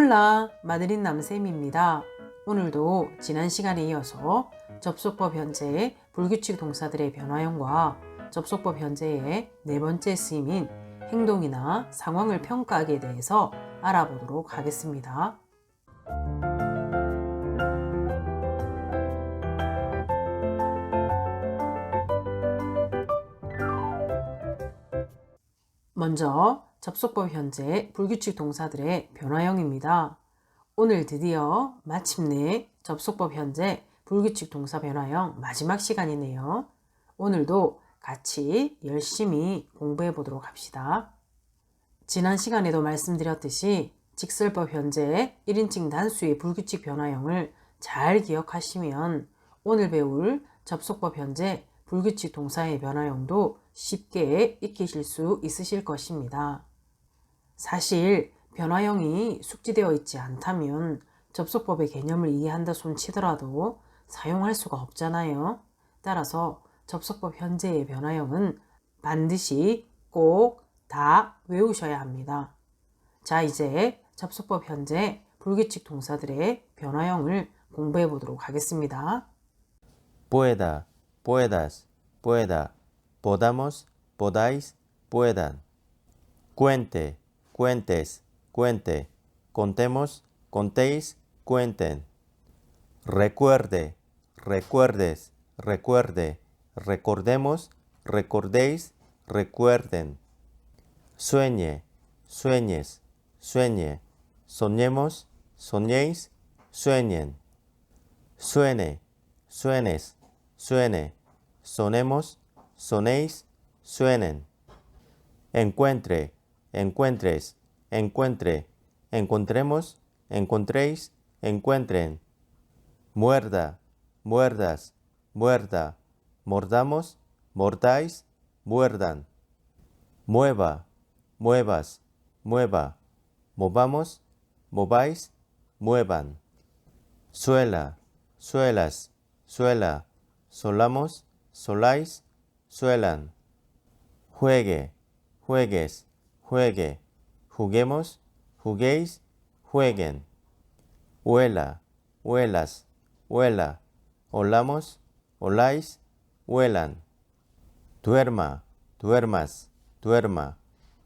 올라 마드린 남샘입니다. 오늘도 지난 시간에 이어서 접속법 현재의 불규칙 동사들의 변화형과 접속법 현재의 네 번째 쓰임인 행동이나 상황을 평가하기에 대해서 알아보도록 하겠습니다. 먼저 접속법 현재 불규칙 동사들의 변화형입니다. 오늘 드디어 마침내 접속법 현재 불규칙 동사 변화형 마지막 시간이네요. 오늘도 같이 열심히 공부해 보도록 합시다. 지난 시간에도 말씀드렸듯이 직설법 현재 1인칭 단수의 불규칙 변화형을 잘 기억하시면 오늘 배울 접속법 현재 불규칙 동사의 변화형도 쉽게 익히실 수 있으실 것입니다. 사실 변화형이 숙지되어 있지 않다면 접속법의 개념을 이해한다 손치더라도 사용할 수가 없잖아요. 따라서 접속법 현재의 변화형은 반드시 꼭 다 외우셔야 합니다. 자, 이제 접속법 현재 불규칙 동사들의 변화형을 공부해 보도록 하겠습니다. pueda, puedas, pueda, podamos, podáis, puedan. Cuente, cuentes, cuente, contemos, contéis, cuenten. Recuerde, recuerdes, recuerde, recordemos, recordéis, recuerden. Sueñe, sueñes, sueñe, soñemos, soñéis, sueñen. Suene, suenes, suene, sonemos, sonéis, suenen. Encuentre, encuentres, encuentre, encontremos, encontréis, encuentren. Muerda, muerdas, muerda, mordamos, mordáis, muerdan. Mueva, muevas, mueva, movamos, mováis, muevan. Suela, suelas, suela, solamos, soláis, suelan. Juegue, juegues, juegue, juguemos, juguéis, jueguen. Huela, huelas, huela, olamos, oláis, huelan. Duerma, duermas, duerma,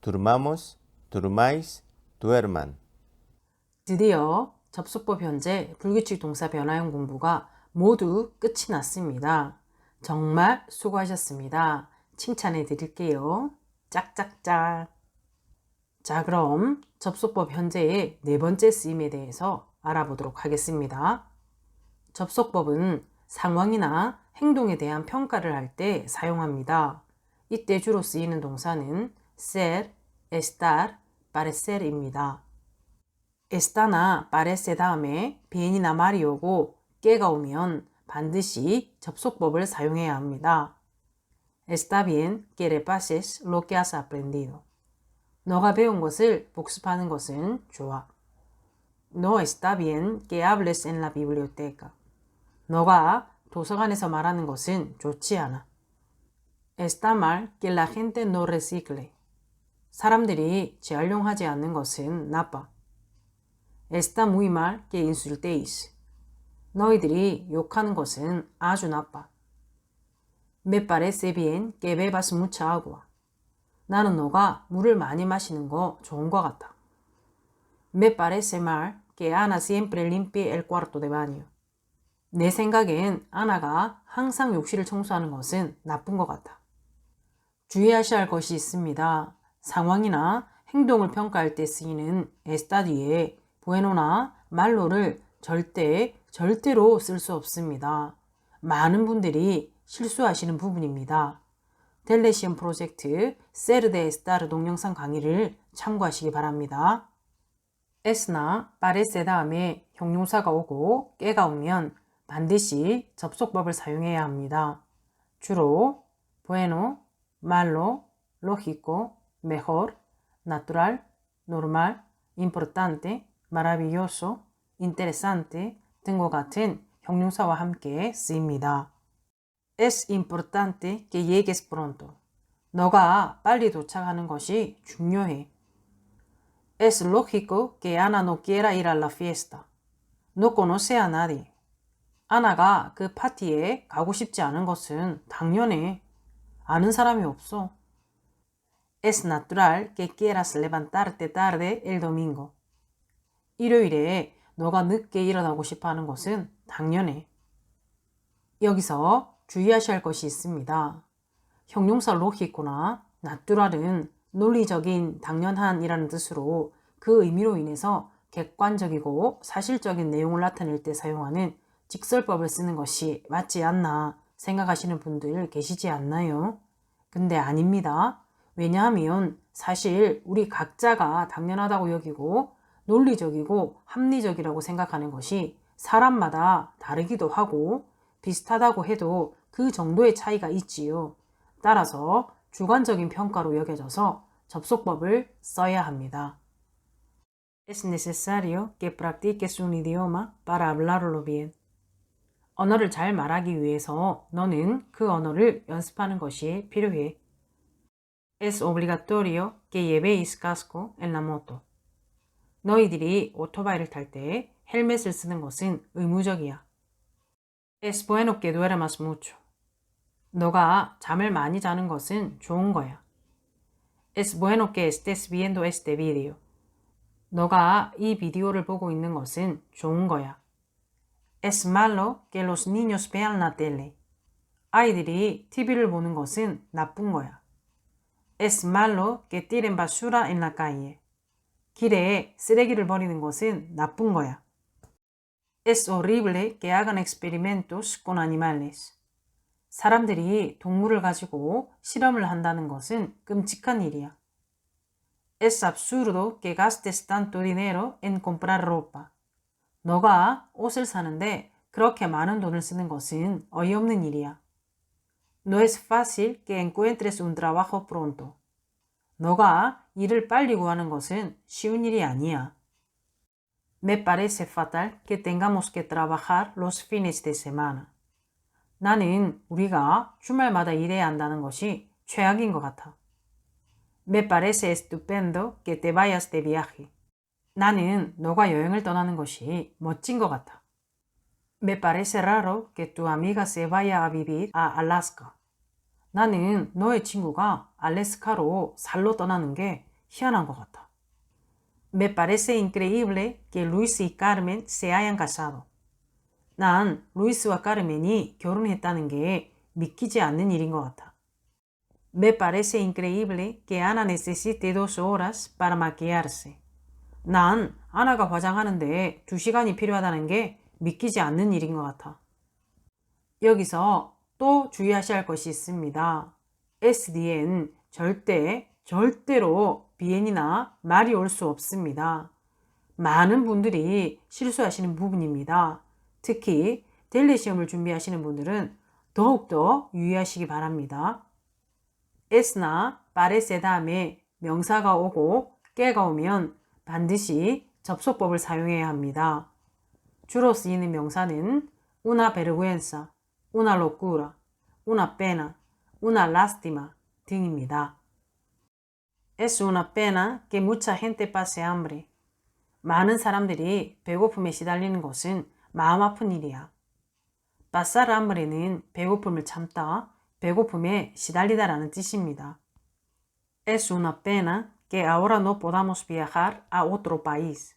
durmamos, durmáis, duerman. 드디어 접속법 현재 불규칙 동사 변화형 공부가 모두 끝이 났습니다. 정말 수고하셨습니다. 칭찬해 드릴게요. 짝짝짝. 자, 그럼 접속법 현재의 네 번째 쓰임에 대해서 알아보도록 하겠습니다. 접속법은 상황이나 행동에 대한 평가를 할 때 사용합니다. 이때 주로 쓰이는 동사는 ser, estar, parecer입니다. está나 parece 다음에 being이나 말이 오고 깨가 오면 반드시 접속법을 사용해야 합니다. Está bien que repases lo que has aprendido. 너가 배운 것을 복습하는 것은 좋아. No está bien que hables en la biblioteca. 너가 도서관에서 말하는 것은 좋지 않아. Está mal que la gente no recicle. 사람들이 재활용하지 않는 것은 나빠. Está muy mal que insultéis. 너희들이 욕하는 것은 아주 나빠. Bien que bebas mucha agua. 나는 너가 물을 많이 마시는 거 좋은 것 같아. Me parece mal que siempre limpie el cuarto de baño. 내 생각엔 아나가 항상 욕실을 청소하는 것은 나쁜 것 같아. 주의하셔야 할 것이 있습니다. 상황이나 행동을 평가할 때 쓰이는 에스타 뒤에 부에노나 말로를 절대 절대로 쓸 수 없습니다. 많은 분들이 실수하시는 부분입니다. 텔레시엄 프로젝트 세르데 에스타르 동영상 강의를 참고하시기 바랍니다. 에스나 파레세 다음에 형용사가 오고 깨가 오면 반드시 접속법을 사용해야 합니다. 주로 bueno, malo, lógico, mejor, natural, normal, importante, maravilloso, interesante 등과 같은 형용사와 함께 쓰입니다. Es importante que llegues pronto. 너가 빨리 도착하는 것이 중요해. Es lógico que Ana no quiera ir a la fiesta. No conoce a nadie. 아나가 그 파티에 가고 싶지 않은 것은 당연해. 아는 사람이 없어. Es natural que quieras levantarte tarde el domingo. 일요일에 너가 늦게 일어나고 싶어 하는 것은 당연해. 여기서 주의하셔야 할 것이 있습니다. 형용사 로히코나 natural은 논리적인 당연한이라는 뜻으로 그 의미로 인해서 객관적이고 사실적인 내용을 나타낼 때 사용하는 직설법을 쓰는 것이 맞지 않나 생각하시는 분들 계시지 않나요? 근데 아닙니다. 왜냐하면 사실 우리 각자가 당연하다고 여기고 논리적이고 합리적이라고 생각하는 것이 사람마다 다르기도 하고 비슷하다고 해도 그 정도의 차이가 있지요. 따라서 주관적인 평가로 여겨져서 접속법을 써야 합니다. Es necesario que practiques un idioma para hablarlo bien. 언어를 잘 말하기 위해서 너는 그 언어를 연습하는 것이 필요해. Es obligatorio que llevéis casco en la moto. 너희들이 오토바이를 탈 때 헬멧을 쓰는 것은 의무적이야. Es bueno que duermas mucho. 너가 잠을 많이 자는 것은 좋은 거야. Es bueno que estés viendo este video. 너가 이 비디오를 보고 있는 것은 좋은 거야. Es malo que los niños vean la tele. 아이들이 TV를 보는 것은 나쁜 거야. Es malo que tiren basura en la calle. 길에 쓰레기를 버리는 것은 나쁜 거야. Es horrible que hagan experimentos con animales. 사람들이 동물을 가지고 실험을 한다는 것은 끔찍한 일이야. Es absurdo que gastes tanto dinero en comprar ropa. 너가 옷을 사는데 그렇게 많은 돈을 쓰는 것은 어이없는 일이야. No es fácil que encuentres un trabajo pronto. 너가 일을 빨리 구하는 것은 쉬운 일이 아니야. Me parece fatal que tengamos que trabajar los fines de semana. 나는 우리가 주말마다 일해야 한다는 것이 최악인 것 같아. Me parece estupendo que te vayas de viaje. 나는 너가 여행을 떠나는 것이 멋진 것 같아. Me parece raro que tu amiga se vaya a vivir a Alaska. 나는 너의 친구가 알래스카로 살러 떠나는 게 희한한 것 같아. Me parece increíble que Luis y Carmen se hayan casado. 난 루이스와 카르멘이 결혼했다는 게 믿기지 않는 일인 것 같아. Me parece increíble que Ana necesite dos horas para maquillarse. 난 아나가 화장하는데 두 시간이 필요하다는 게 믿기지 않는 일인 것 같아. 여기서 또 주의하셔야 할 것이 있습니다. SDN 절대, 절대로 비엔이나 말이 올 수 없습니다. 많은 분들이 실수하시는 부분입니다. 특히 델리 시험을 준비하시는 분들은 더욱더 유의하시기 바랍니다. es나 parece 다음에 명사가 오고 깨가 오면 반드시 접속법을 사용해야 합니다. 주로 쓰이는 명사는 una vergüenza, una locura, una pena, una lástima 등입니다. Es una pena que mucha gente pase hambre. 많은 사람들이 배고픔에 시달리는 것은 마음 아픈 일이야. pasar hambre는 배고픔을 참다, 배고픔에 시달리다라는 뜻입니다. Es una pena que ahora no podamos viajar a otro país.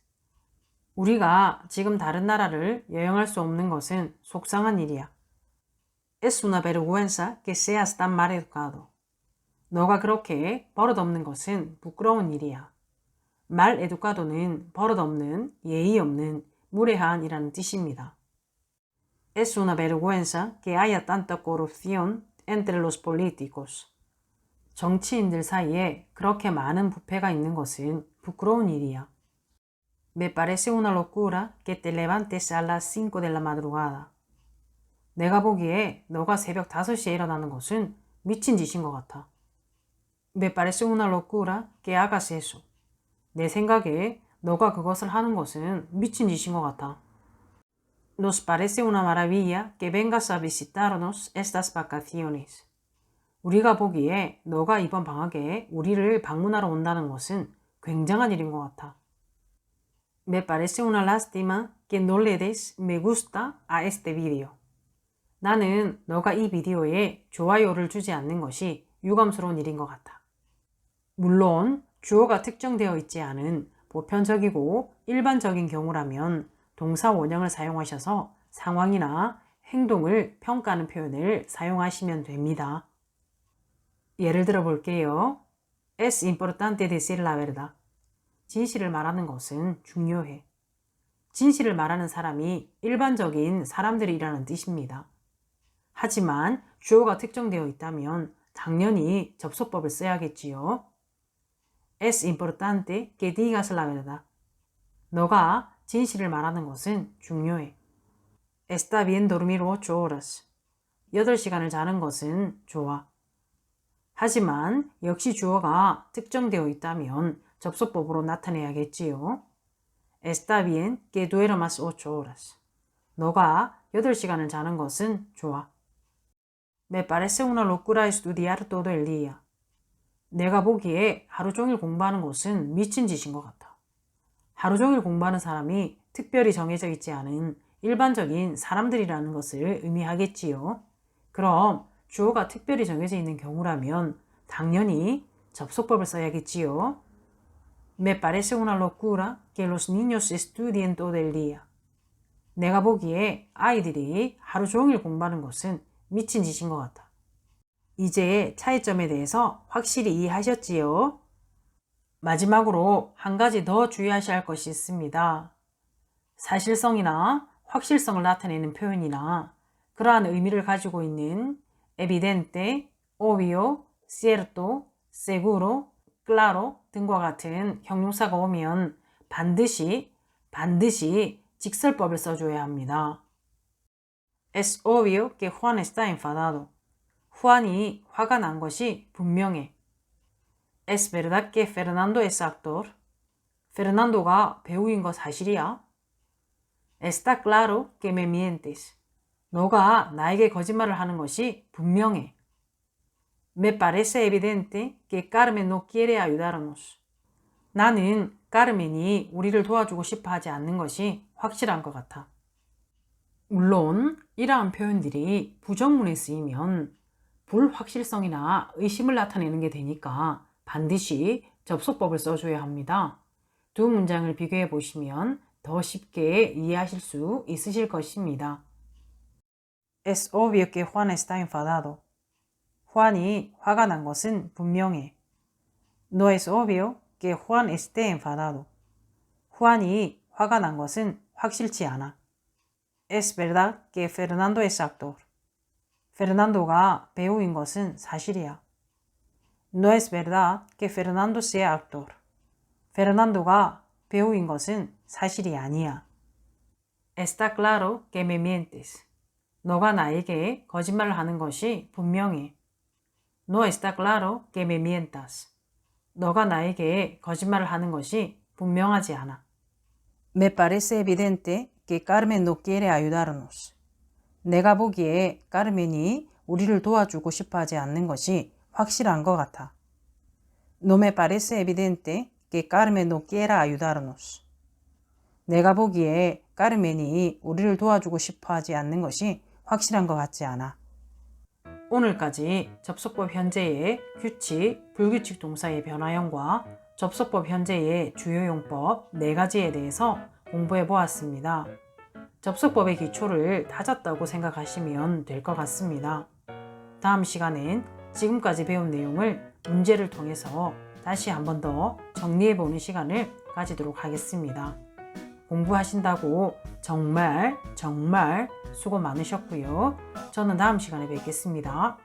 우리가 지금 다른 나라를 여행할 수 없는 것은 속상한 일이야. Es una vergüenza que seas tan mal educado. 너가 그렇게 버릇없는 것은 부끄러운 일이야. 말 에두카도는 버릇없는, 예의 없는, 무례한이라는 뜻입니다. Es una vergüenza que haya tanta corrupción entre los políticos. 정치인들 사이에 그렇게 많은 부패가 있는 것은 부끄러운 일이야. Me parece una locura que te levantes a las 5 de la madrugada. 내가 보기에 너가 새벽 5시에 일어나는 것은 미친 짓인 것 같아. Me parece una locura que hagas eso. 내 생각에 너가 그것을 하는 것은 미친 짓인 것 같아. Nos parece una maravilla que vengas a visitarnos estas vacaciones. 우리가 보기에 너가 이번 방학에 우리를 방문하러 온다는 것은 굉장한 일인 것 같아. Me parece una lástima que no le des me gusta a este video. 나는 너가 이 비디오에 좋아요를 주지 않는 것이 유감스러운 일인 것 같아. 물론 주어가 특정되어 있지 않은 보편적이고 일반적인 경우라면 동사 원형을 사용하셔서 상황이나 행동을 평가하는 표현을 사용하시면 됩니다. 예를 들어 볼게요. Es importante decir la verdad. 진실을 말하는 것은 중요해. 진실을 말하는 사람이 일반적인 사람들이라는 뜻입니다. 하지만 주어가 특정되어 있다면 당연히 접속법을 써야겠지요. Es importante que digas la verdad. 너가 진실을 말하는 것은 중요해. Está bien dormir 8 horas. 8시간을 자는 것은 좋아. 하지만 역시 주어가 특정되어 있다면 접속법으로 나타내야겠지요. Está bien que duermas 8 horas. 너가 8시간을 자는 것은 좋아. Me parece una locura estudiar todo el día. 내가 보기에 하루 종일 공부하는 것은 미친 짓인 것 같아. 하루 종일 공부하는 사람이 특별히 정해져 있지 않은 일반적인 사람들이라는 것을 의미하겠지요. 그럼 주어가 특별히 정해져 있는 경우라면 당연히 접속법을 써야겠지요. Me parece una locura que los niños estudien todo el día. 내가 보기에 아이들이 하루 종일 공부하는 것은 미친 짓인 것 같아. 이제 차이점에 대해서 확실히 이해하셨지요? 마지막으로 한 가지 더 주의하셔야 할 것이 있습니다. 사실성이나 확실성을 나타내는 표현이나 그러한 의미를 가지고 있는 evidente, obvio, cierto, seguro, claro 등과 같은 형용사가 오면 반드시 반드시 직설법을 써줘야 합니다. Es obvio que Juan está enfadado. 후안이 화가 난 것이 분명해. Es verdad que Fernando es actor. 페르난도가 배우인 거 사실이야? Está claro que me mientes. 너가 나에게 거짓말을 하는 것이 분명해. Me parece evidente que Carmen no quiere ayudarnos. 나는 까르멘이 우리를 도와주고 싶어 하지 않는 것이 확실한 것 같아. 물론 이러한 표현들이 부정문에 쓰이면 불확실성이나 의심을 나타내는 게 되니까 반드시 접속법을 써줘야 합니다. 두 문장을 비교해 보시면 더 쉽게 이해하실 수 있으실 것입니다. Es obvio que Juan está enfadado. Juan이 화가 난 것은 분명해. No es obvio que Juan esté enfadado. Juan이 화가 난 것은 확실치 않아. Es verdad que Fernando es actor. 페르난도가 배우인 것은 사실이야. No es verdad que Fernando sea actor. 페르난도가 배우인 것은 사실이 아니야. Está claro que me mientes. 너가 나에게 거짓말을 하는 것이 분명해. No está claro que me mientas. 너가 나에게 거짓말을 하는 것이 분명하지 않아. Me parece evidente que Carmen no quiere ayudarnos. 내가 보기에 까르멘이 우리를 도와주고 싶어 하지 않는 것이 확실한 것 같아. No me parece evidente que Carmen no quiera ayudarnos. 내가 보기에 까르멘이 우리를 도와주고 싶어 하지 않는 것이 확실한 것 같지 않아. 오늘까지 접속법 현재의 규칙, 불규칙 동사의 변화형과 접속법 현재의 주요 용법 4가지에 대해서 공부해 보았습니다. 접속법의 기초를 다졌다고 생각하시면 될 것 같습니다. 다음 시간엔 지금까지 배운 내용을 문제를 통해서 다시 한 번 더 정리해 보는 시간을 가지도록 하겠습니다. 공부하신다고 정말 정말 수고 많으셨고요. 저는 다음 시간에 뵙겠습니다.